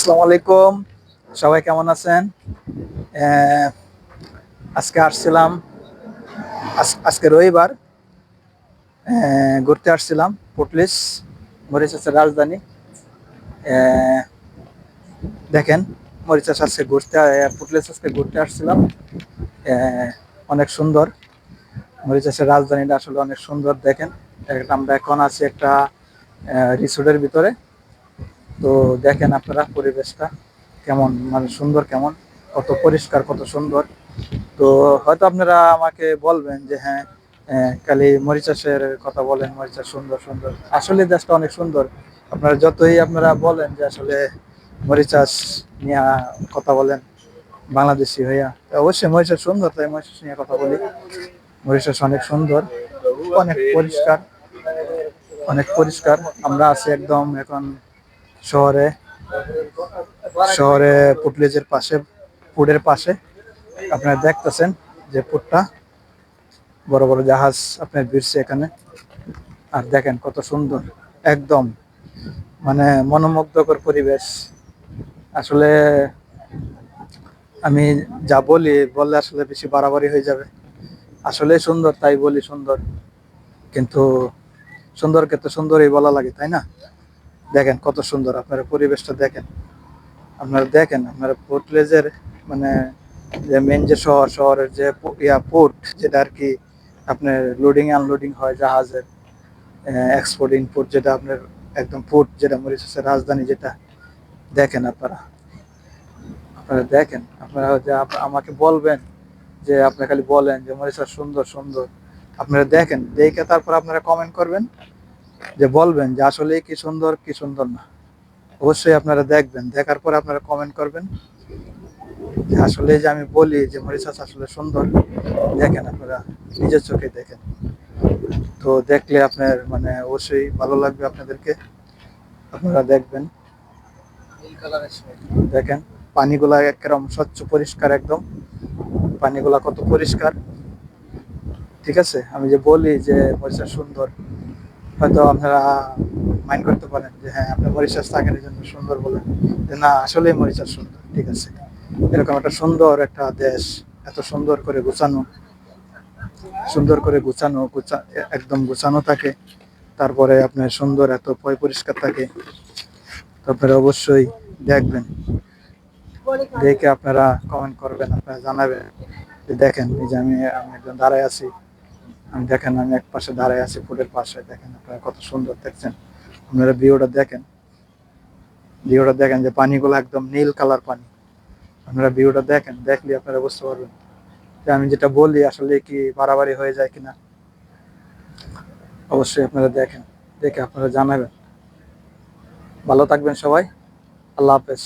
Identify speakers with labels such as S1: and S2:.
S1: আসসালামু আলাইকুম। সবাই কেমন আছেন? আজকে আসছিলাম, আজ- আজকে রবিবার। ঘুরতে আসছিলাম পুটলিশ মরিচাসের রাজধানী। দেখেন মরিচাস আজকে ঘুরতে পুটলিশ আজকে ঘুরতে আসছিলাম। অনেক সুন্দর। মরিচাসের রাজধানীটা আসলে অনেক সুন্দর, দেখেন। আমরা এখন আছি একটা রিসোর্টের ভিতরে। তো দেখেন আপনারা পরিবেশটা কেমন মানে সুন্দর কেমন, কত পরিষ্কার, কত সুন্দর। তো হয়তো আপনারা আমাকে বলবেন যে হ্যাঁ খালি মরিচাষের কথা বলেন মরিচাষ সুন্দর সুন্দর। আসলে দেশটা অনেক সুন্দর। আপনারা যতই আপনারা বলেন যে, আসলে মরিচাষ নিয়ে কথা বলেন, বাংলাদেশি হইয়া অবশ্যই মরিচাষ সুন্দর, তাই মরিচাষ নিয়ে কথা বলি। মরিচাষ অনেক সুন্দর, অনেক পরিষ্কার অনেক পরিষ্কার। আমরা আছি একদম এখন শহরে শহরে পুটলিজের পাশে পুটের পাশে আপনারা দেখতেছেন যে পুটটা বড় বড় জাহাজ আপনার ভিড়ছে এখানে। আর দেখেন কত সুন্দর, একদম মানে মনোমুগ্ধকর পরিবেশ। আসলে আমি যা বলি, বললে আসলে বেশি বাড়াবাড়ি হয়ে যাবে। আসলে সুন্দর, তাই বলি সুন্দর। কিন্তু সুন্দরকে তো সুন্দরই বলা লাগে, তাই না? দেখেন কত সুন্দর, আপনারা পরিবেশটা দেখেন। আপনারা দেখেন, আপনারা পোর্টলেজের মানে যে মেন যে শহর, শহরের যে ইয়া পোর্ট যেটা আর কি আপনার লোডিং আনলোডিং হয় জাহাজের এক্সপোর্ট ইনপোর্ট যেটা আপনার একদম পোর্ট যেটা মরিশাসের রাজধানী যেটা। দেখেন আপনারা। আপনারা দেখেন, আপনারা যে আমাকে বলবেন যে আপনি খালি বলেন যে মরিশাস সুন্দর সুন্দর। আপনারা দেখেন, দেখে তারপর আপনারা কমেন্ট করবেন। যে বলবেন যে আসলে কি সুন্দর কি সুন্দর না। অবশ্যই আপনারা দেখবেন। দেখার পর আপনারা কমেন্ট করবেন আসলে যে আমি বলি যে মরিচাস আসলে সুন্দর, দেখেন আপনারা, নিজের চোখে দেখেন। তো দেখলে আপনার মানে অবশ্যই ভালো লাগবে আপনাদেরকে। আপনারা দেখবেন। দেখেন, পানিগুলা একরকম স্বচ্ছ, পরিষ্কার একদম। পানিগুলা কত পরিষ্কার। ঠিক আছে? আমি যে বলি যে মরিচা সুন্দর হয়তো আপনারা মাইন্ড করতে পারেন যে হ্যাঁ আপনি মরিচাস থাকেন এই জন্য সুন্দর বলেন যে না, আসলেই মরিচাস সুন্দর, ঠিক আছে। এরকম একটা সুন্দর একটা দেশ, এত সুন্দর করে গুছানো, সুন্দর করে গুছানো, গুছা, একদম গুছানো থাকে। তারপরে আপনার সুন্দর এত পয় পরিষ্কার থাকে। তারপরে অবশ্যই দেখবেন। দেখে আপনারা কমেন্ট করবেন, আপনারা জানাবেন। দেখেন, এই যে আমি আমি একজন দাঁড়ায় আছি। আমি দেখেন, আমি এক পাশে দাঁড়ায় আছি, ফুলের পাশে। দেখেন আপনারা কত সুন্দর দেখছেন। আপনারা ভিউটা দেখেন। ভিউটা দেখেন যে পানিগুলো একদম নীল কালার পানি। আপনারা ভিউটা দেখেন, দেখলে আপনারা বুঝতে পারবেন যে আমি যেটা বলি আসলে কি বাড়াবাড়ি হয়ে যায় কিনা। অবশ্যই আপনারা দেখেন, দেখে আপনারা জানাবেন। ভালো থাকবেন সবাই। আল্লাহ হাফেজ।